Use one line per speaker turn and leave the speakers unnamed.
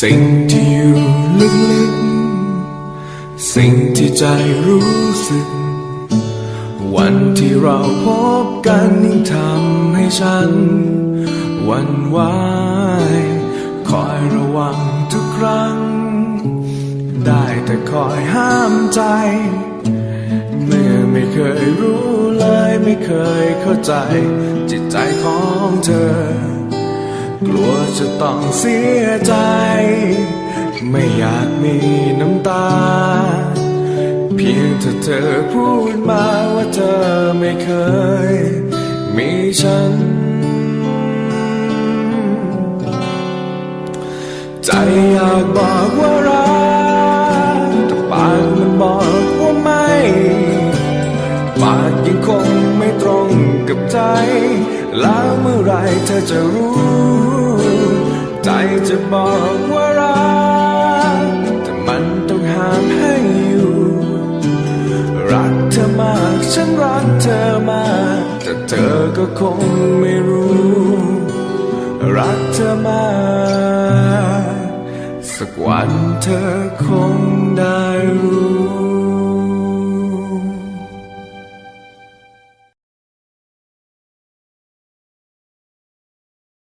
สิ่งที่อยู่ลึกๆ สิ่งที่ใจรู้สึก วันที่เราพบกันยิ่งทำให้ฉันหวันไหวคอยระวังทุกครั้ง ได้แต่คอยห้ามใจ เมื่อไม่เคยรู้เลยไม่เคยเข้าใจ จิตใจของเธอ กลัวจะต้องเสียใจ ไม่อยากมีน้ำตา เพียงถ้าเธอพูดมาว่าเธอไม่เคย มีฉัน ใจอยากบอกว่ารัก แล้วเมื่อไหรเธอจะรู้ ใจจะบอกว่ารักแต่มันต้องห้ามให้อยู่ รักเธอมากฉันรักเธอมากแต่เธอก็คงไม่รู้ รักเธอมากสักวันเธอคง